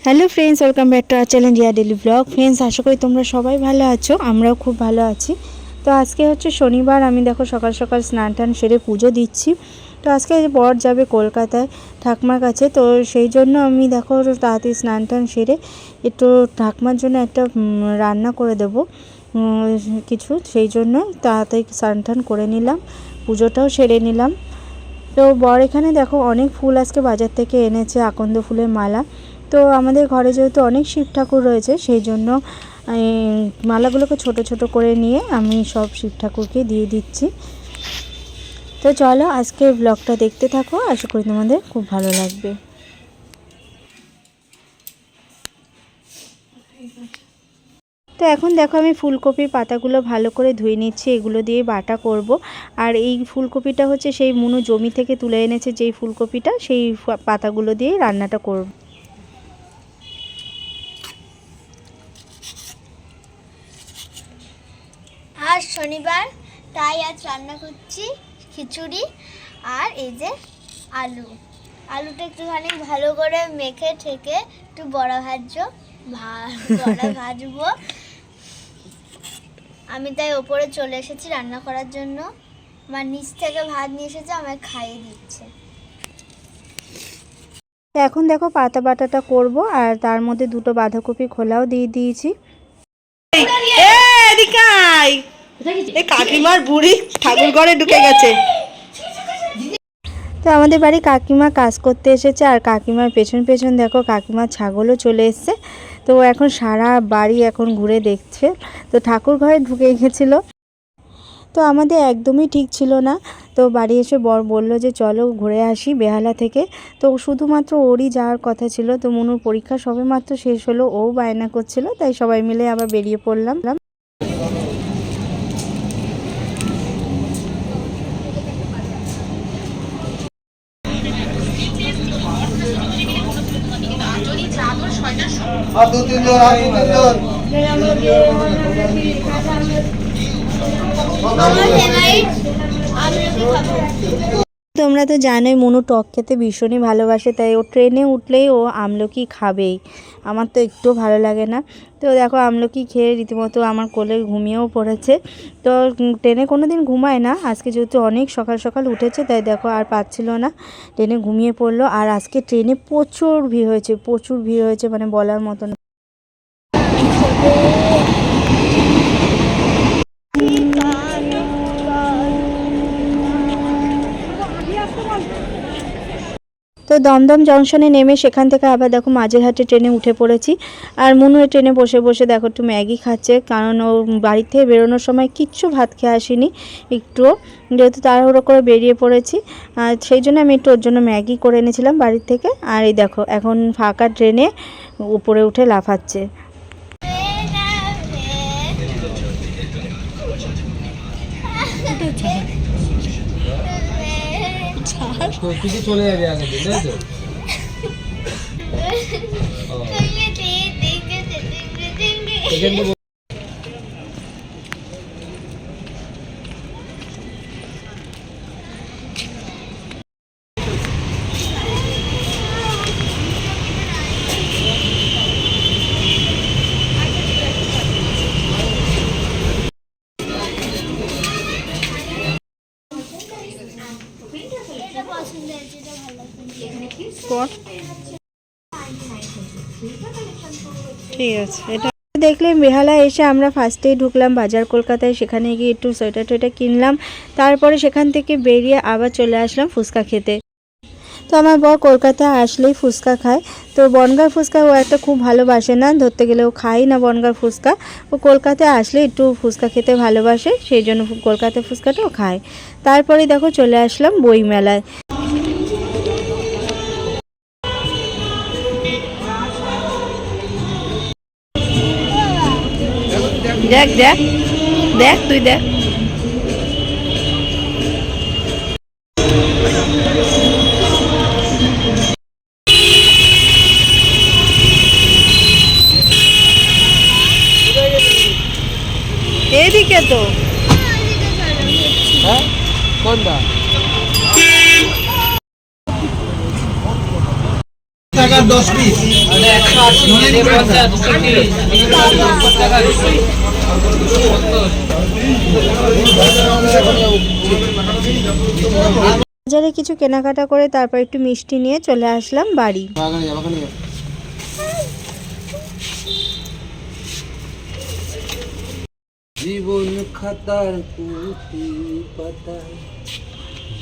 Hello friends welcome back to our challenge yeah daily blog friends আশা করি তোমরা সবাই ভালো আছো, আমরাও খুব ভালো আছি। তো আজকে হচ্ছে শনিবার, আমি দেখো সকাল সকাল স্নান টান সেরে পুজো দিচ্ছি। তো আজকে বর যাবে কলকাতায় ঠাকমার কাছে, তো সেই জন্য আমি দেখো তাড়াতাড়ি স্নান টান সেরে একটু ঠাকমার জন্য একটা রান্না করে দেবো কিছু। সেই জন্য তাড়াতাড়ি স্নান টান করে নিলাম, পুজোটাও সেরে নিলাম। তো বর এখানে দেখো অনেক ফুল আজকে বাজার থেকে এনেছে, আকন্দ ফুলের মালা। তো আমাদের ঘরে যেহেতু অনেক শিব ঠাকুর রয়েছে, সেই জন্য মালাগুলোকে ছোট ছোট করে নিয়ে আমি সব শিব ঠাকুরকে দিয়ে দিচ্ছি। তো চলো আজকের ব্লগটা দেখতে থাকো, আশা করি তোমাদের খুব ভালো লাগবে। তো এখন দেখো আমি ফুলকপির পাতাগুলো ভালো করে ধুয়ে নিচ্ছি, এগুলো দিয়ে বাটা করব। আর এই ফুলকপিটা হচ্ছে সেই মুনু জমি থেকে তুলে এনেছে যেই ফুলকপিটা, সেই পাতাগুলো দিয়ে রান্নাটা করব। আজ শনিবার, তাই আজ রান্না করছি। খিচুড়ি আর এই যে আলু। আলুটা একটুখানি ভালো করে মেখে ঠেকে একটু বড়া ভাজছো ভা- বড়া ভাজবো। আমি তাই ওপরে চলে এসেছি রান্না করার জন্য। আমার নিচ থেকে ভাত নিয়ে এসেছে আমায় খাইয়ে দিচ্ছে। তো এখন দেখো পাতা বাটাটা করব আর তার মধ্যে দুটো বাঁধাকপি খোলাও দিয়ে দিয়েছি। এই কাকিমার বুড়ি ঠাকুর ঘরে ঢুকে গেছে। তো আমাদের বাড়ি কাকিমা কাজ করতে এসেছে আর কাকিমার পেছন পেছন দেখো কাকিমার ছাগলও চলে এসছে। তো এখন সারা বাড়ি এখন ঘুরে দেখছে। তো ঠাকুর ঘরে ঢুকে গেছিল। তো আমাদের একদমই ঠিক ছিল না। তো বাড়ি এসে বর বলল যে চলো ঘুরে আসি বেহালা থেকে। তো শুধুমাত্র ওরই যাওয়ার কথা ছিল। তো মনুর পরীক্ষা সবে মাত্র শেষ হলো ও বায়না করছিল তাই সবাই মিলে আবার বেরিয়ে পড়লাম। আর দু তিনজন তোমরা তো জানোই মনু টক খেতে ভীষণই ভালোবাসে, তাই ও ট্রেনে উঠলেই ও আমলকি খাবেই। আমার তো একটু ভালো লাগে না। তো দেখো আমলকি খেয়ে রীতিমতো আমার কোলে ঘুমিয়েও পড়েছে। তো ট্রেনে কোনো দিন ঘুমায় না। আজকে যেহেতু অনেক সকাল সকাল উঠেছে, তাই দেখো আর পাচ্ছিল না। ট্রেনে ঘুমিয়ে পড়ল। আর আজকে ট্রেনে প্রচুর ভিড় হয়েছে, প্রচুর ভিড় হয়েছে মানে বলার মতো না তো দমদম জংশনে নেমে সেখান থেকে আবার দেখো মাঝেরহাটে ট্রেনে উঠে পড়েছি। আর মনু ট্রেনে বসে বসে দেখো একটু ম্যাগি খাচ্ছে, কারণ ও বাড়ি থেকে বেরোনোর সময় কিচ্ছু ভাত খেয়ে আসিনি একটুও। যেহেতু তাড়াহুড়ো করে বেরিয়ে পড়েছি, আর সেই জন্য আমি একটু ওর জন্য ম্যাগি করে এনেছিলাম বাড়ির থেকে। আর এই দেখো, এখন ফাঁকা ট্রেনে উপরে উঠে লাফাচ্ছে। কিছু চলে যাবে আগে দিন তাই তো এখান থেকে এটা পছন্দ হয়েছে এটা ভালো লাগছে স্পট ঠিক আছে এটা দেখলে বেহালা এসে আমরা ফার্স্টেই ঢুকলাম বাজার কলকাতায় সেখানে গিয়ে একটু সোয়েটার টোয়েটার কিনলাম তারপরে সেখান থেকে বেরিয়ে আবার চলে আসলাম ফুচকা খেতে। তো আমার বর কলকাতায় আসলেই ফুচকা খায় তো বনগার ফুচকা ও একটা খুব ভালোবাসে না, ধরতে গেলে ও খাই না বনগার ফুচকা। ও কলকাতায় আসলে একটু ফুচকা খেতে ভালোবাসে, সেই জন্য কলকাতা ফুচকাটাও খায়। তারপরে দেখো চলে আসলাম বইমেলায়। দেখ দেখ দেখ, তুই দেখ। তো। হ্যাঁ? কোনটা? বাজারে কিছু কেনাকাটা করে তারপর একটু মিষ্টি নিয়ে চলে আসলাম বাড়ি। জীবন খাতার পুঁতি পাতায়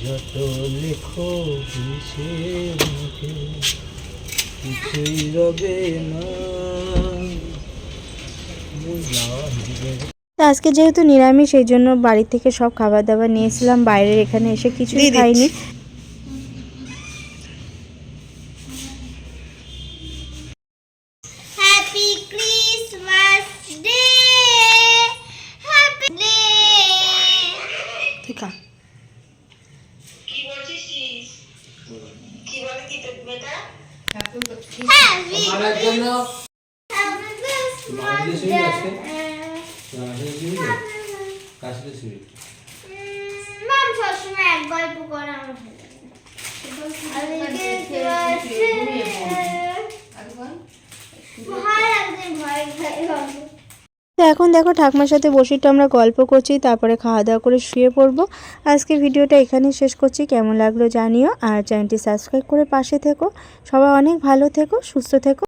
যত লেখো মুখে কিছুই রবে না। তো আজকে যেহেতু নিরামিষ সেই জন্য বাড়ি থেকে সব খাবার দাবার নিয়েছিলাম। বাইরের এখানে এসে কিছুই খাইনি। এক গল্প করে ভালো ভয় লাগছে। ভয় ভয় গল্প তো এখন দেখো ঠাকুমার সাথে বসে একটু আমরা গল্প করছি, তারপরে খাওয়া দাওয়া করে শুয়ে পড়ব। আজকে ভিডিওটা এখানে শেষ করছি, কেমন লাগল জানিও, আর চ্যানেলটি সাবস্ক্রাইব করে পাশে থেকো। সবাই অনেক ভালো থেকো, সুস্থ থেকো।